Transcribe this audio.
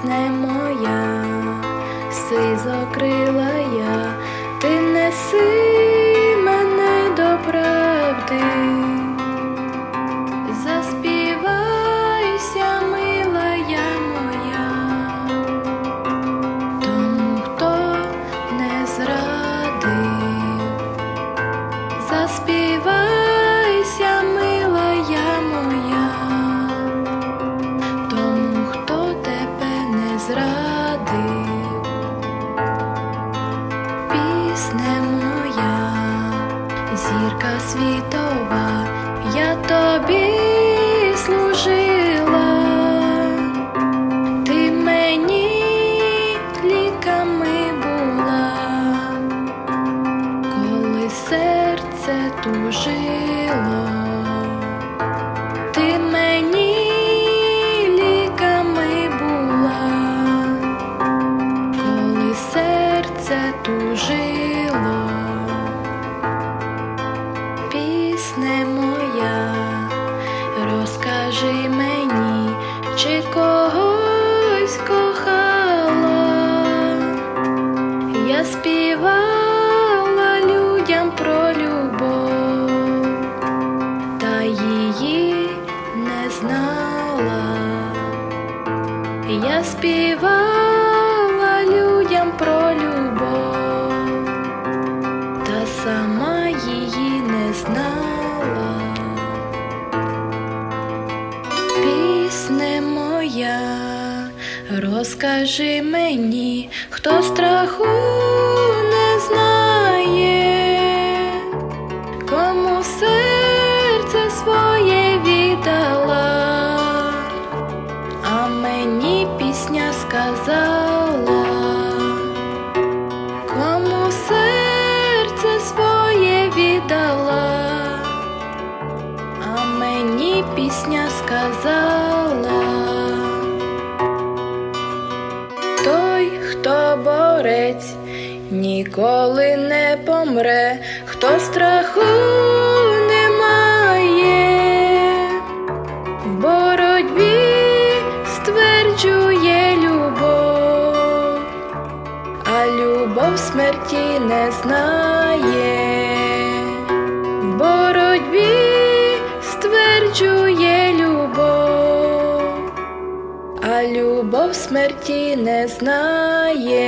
Пісне моя, сизокрила я, ти неси світова, я тобі служила, ти мені ліками була, коли серце тужило, розкажи мені, чи когось кохала, я співала людям про любов, та її не знала. Я співала людям про любов, та сама її не знала. Моя, розкажи мені, хто страху не знає, кому серце своє віддала, а мені пісня сказала, кому серце своє віддала, пісня сказала. Хто борець, ніколи не помре, хто страху не має, в боротьбі стверджує любов, а любов смерті не знає, в боротьбі стверджує любов смерті не знає.